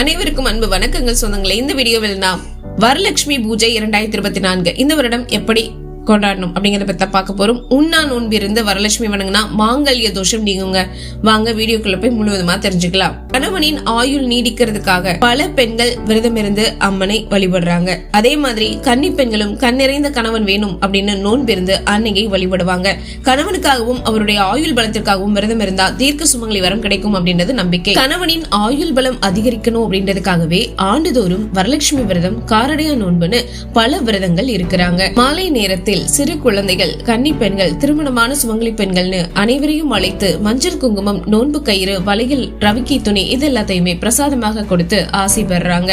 அனைவருக்கும் அன்பு வணக்கங்கள் சொந்தங்களே. இந்த வீடியோவில் நாம் வரலட்சுமி பூஜை இரண்டாயிரத்தி இருபத்தி நான்கு. இந்த வருடம் எப்படி கொண்டாடணும் அப்படிங்கிறத பத்தி பார்க்க போறோம். உண்ணா நோன்பிருந்து வரலட்சுமி வணங்கினா மாங்கல்ய தோஷம் நீங்குங்க. வாங்க வீடியோக்குள்ள போய் முழுவதுமா தெரிஞ்சுக்கலாம். கணவனின் ஆயுள் நீடிக்கிறதுக்காக பல பெண்கள் விரதம் இருந்து அம்மனை வழிபடுறாங்க. அதே மாதிரி கன்னி பெண்களும் கண்ணிறைந்த கணவன் வேணும் அப்படின்னு நோன்பிருந்து அன்னையை வழிபடுவாங்க. கணவனுக்காகவும் அவருடைய ஆயுள் பலத்திற்காகவும் விரதம் இருந்தா தீர்க்க சுமங்கலி வரம் கிடைக்கும் அப்படின்றது நம்பிக்கை. கணவனின் ஆயுள் பலம் அதிகரிக்கணும் அப்படின்றதுக்காகவே ஆண்டுதோறும் வரலட்சுமி விரதம் காரடையா நோன்புன்னு பல விரதங்கள் இருக்கிறாங்க. மாலை நேரத்தில் சிறு குழந்தைகள் கன்னி பெண்கள் திருமணமான சுமங்கலி பெண்கள்னு அனைவரையும் அழைத்து மஞ்சள் குங்குமம் நோன்பு கயிறு வலையில் ரவிக்கி துணி இது எல்லாத்தையுமே பிரசாதமாக கொடுத்து ஆசை பெறுறாங்க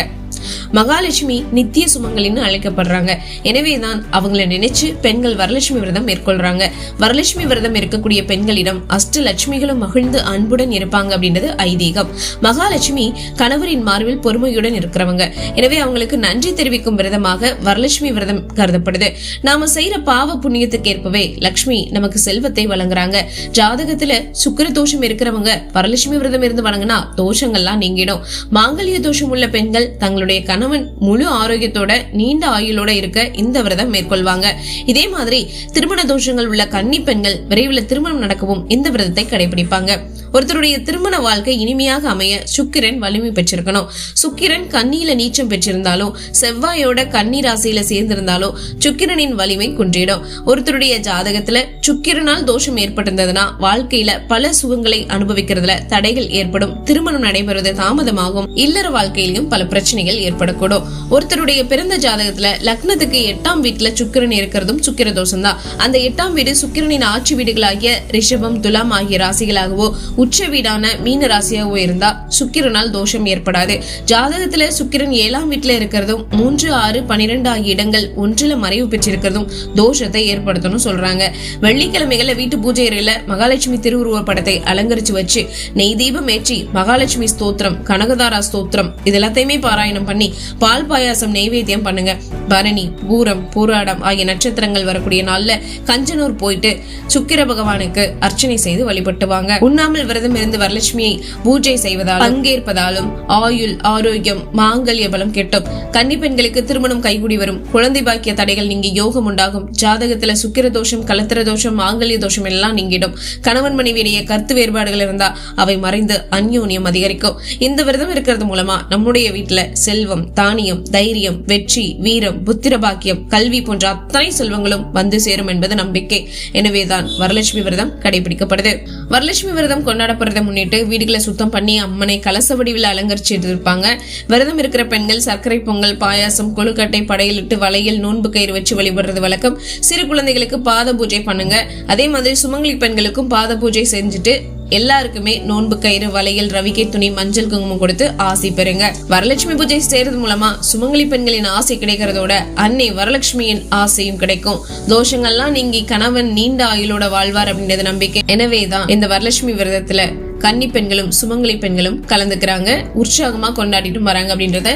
மகாலட்சுமி நித்திய சுமங்கலின்னு அழைக்கப்படுறாங்க. எனவேதான் அவங்களை நினைச்சு பெண்கள் வரலட்சுமி விரதம் மேற்கொள்றாங்க. வரலட்சுமி விரதம் இருக்கக்கூடிய பெண்களிடம் அஷ்ட லட்சுமிகளும் மகிழ்ந்து அன்புடன் இருப்பாங்க அப்படின்றது ஐதீகம். மகாலட்சுமி கணவரின் மார்பில் பொறுமையுடன் இருக்கிறவங்க. எனவே அவங்களுக்கு நன்றி தெரிவிக்கும் விரதமாக வரலட்சுமி விரதம் கருதப்படுது. நாம செய்யற பாவ புண்ணியத்துக்கு ஏற்பவே லட்சுமி நமக்கு செல்வத்தை வழங்குறாங்க. ஜாதகத்துல சுக்கர தோஷம் இருக்கிறவங்க வரலட்சுமி விரதம் இருந்து வழங்கினா தோஷங்கள்லாம் நீங்கிடும். மாங்கல்ய தோஷம் உள்ள பெண்கள் தங்களுடைய கணவன் முழு ஆரோக்கியத்தோட நீண்ட ஆயுளோட இருக்க இந்த விரதம் மேற்கொள்வாங்க. இதே மாதிரி திருமண தோஷங்கள் உள்ள கன்னி பெண்கள் விரைவில் திருமணம் நடக்கவும் இந்த விரதத்தை கடைபிடிப்பாங்க. ஒருத்தருடைய திருமண வாழ்க்கை இனிமையாக அமைய சுக்கிரன் வலிமை பெற்றிருக்கணும். சுக்கிரன் கண்ணியில நீச்சம் பெற்றிருந்தாலும் செவ்வாயோட கன்னி ராசியில சேர்ந்திருந்தாலும் சுக்கிரனின் வலிமை குன்றிடும். ஒருத்தருடைய ஜாதகத்துல சுக்கிரனால் தோஷம் ஏற்பட்டிருந்ததுன்னா வாழ்க்கையில பல சுகங்களை அனுபவிக்கிறதுல தடைகள் ஏற்படும். திருமணம் நடைபெறுவது தாமதமாகும். இல்லற வாழ்க்கையிலும் பல பிரச்சனைகள் பிரச்சனைகள் ஏற்படக்கூடும். ஒருத்தருடைய பிறந்த ஜாதகத்துல லக்னத்துக்கு எட்டாம் வீட்டுல சுக்கிரன் இருக்கிறதும் சுக்கிர தோஷம் தான் அந்த எட்டாம் வீடு சுக்கிரனின் ஆட்சி வீடுகளாகிய ரிஷபம் துலாம் ஆகிய ராசிகளாகவோ உச்ச வீடான மீன ராசியாகவோ இருந்தா சுக்கிரனால் தோஷம் ஏற்படாது. ஜாதகத்துல சுக்கிரன் ஏழாம் வீட்டுல இருக்கிறதும் மூன்று ஆறு பனிரெண்டு ஆகிய இடங்கள் ஒன்றுல மறைவு பெற்றிருக்கிறதும் தோஷத்தை ஏற்படுத்தணும் சொல்றாங்க. வெள்ளிக்கிழமைகள்ல வீட்டு பூஜை அறையில மகாலட்சுமி திருவுருவ படத்தை அலங்கரிச்சு வச்சு நெய் தீபம் ஏற்றி மகாலட்சுமி ஸ்தோத்திரம் கனகதாரா ஸ்தோத்திரம் இது எல்லாத்தையுமே பாராயணம் பாராயணம் பண்ணி பால் பாயாசம் நெய்வேத்தியம் பண்ணுங்க. பரணி பூரம் பூராடம் ஆகிய நட்சத்திரங்கள் வரக்கூடிய நாள்ல கஞ்சனூர் போயிட்டு சுக்கிர பகவானுக்கு அர்ச்சனை செய்து வழிபட்டு வாங்க. உண்ணாமல் விரதம் இருந்து வரலட்சுமியை பூஜை செய்வதால் பங்கேற்பதாலும் ஆயுள் ஆரோக்கியம் மாங்கல்ய பலம் கெட்டும். கன்னி பெண்களுக்கு திருமணம் கைகூடி வரும். குழந்தை பாக்கிய தடைகள் நீங்க யோகம் உண்டாகும். ஜாதகத்துல சுக்கிர தோஷம் கலத்திர தோஷம் மாங்கல்ய தோஷம் எல்லாம் நீங்கிடும். கணவன் மனைவியிடையே கருத்து வேறுபாடுகள் இருந்தா அவை மறைந்து அந்யோன்யம் அதிகரிக்கும். இந்த விரதம் இருக்கிறது மூலமா நம்முடைய வீட்டுல செல்வம் தானியம் தைரியம் வெற்றி வீரம் புத்திரபாக்கியம் கல்வி போன்ற அத்தனை செல்வங்களும் வந்து சேரும் என்பது நம்பிக்கை. எனவேதான் வரலட்சுமி விரதம் கடைபிடிக்கப்படுது. வரலட்சுமி விரதம் கொண்டாடப்படுறதை முன்னிட்டு வீடுகளை சுத்தம் பண்ணி அம்மனை கலச வடிவில் அலங்கரிச்சிட்டு இருப்பாங்க. விரதம் இருக்கிற பெண்கள் சர்க்கரை பொங்கல் பாயாசம் கொழுக்கட்டை படையிலிட்டு வலையில் நோன்பு கயிறு வச்சு வழிபடுறது வழக்கம். சிறு குழந்தைகளுக்கு பாத பூஜை பண்ணுங்க. அதே மாதிரி சுமங்கலி பெண்களுக்கும் பாத பூஜை செஞ்சுட்டு எல்லாருக்குமே நோன்பு கயிறு வளையல் ரவிக்கை துணி மஞ்சள் குங்குமம் கொடுத்து ஆசை பெறுங்க. வரலட்சுமி பூஜை செய்யறது மூலமா சுமங்கலி பெண்களின் ஆசை கிடைக்கிறதோட அன்னை வரலட்சுமியின் ஆசையும் கிடைக்கும். தோஷங்கள்லாம் நீங்கி கணவன் நீண்ட ஆயுளோட வாழ்வார் அப்படின்றது நம்பிக்கை. எனவேதான் இந்த வரலட்சுமி விரதத்துல கன்னி பெண்களும் சுமங்கலி பெண்களும் கலந்துக்கிறாங்க. உற்சாகமா கொண்டாடிட்டு வராங்க அப்படின்றத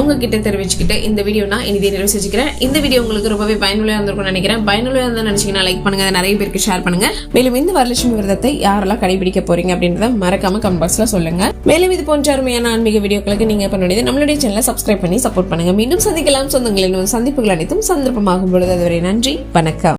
உங்ககிட்ட தெரிவிச்சுக்கிட்டு இந்த வீடியோ நான் இனிதே நிறைவு செஞ்சுக்கிறேன். இந்த வீடியோ உங்களுக்கு ரொம்பவே பயனுள்ளதாக இருந்திருக்கும்னு நினைக்கிறேன். பயனுள்ளதாக இருந்தால் நினச்சிங்கன்னா லைக் பண்ணுங்க. நிறைய பேருக்கு ஷேர் பண்ணுங்க. மேலும் இந்த வரலட்சுமி விரதத்தை யாரெல்லாம் கடைபிடிக்க போறீங்க அப்படின்றத மறக்காம கமெண்ட் பாக்ஸ்ல சொல்லுங்க. மேலும் இது போன்ற அருமையான ஆன்மீக வீடியோக்களுக்கு நீங்க பண்ண நம்மளுடைய சேனலை சப்ஸ்கிரைப் பண்ணி சப்போர்ட் பண்ணுங்க. மீண்டும் சந்திக்கலாம். சொந்தங்களின் சந்திப்புகள் அனைத்தும் சந்தர்ப்பமாகும் பொழுது. அதுவரை நன்றி. வணக்கம்.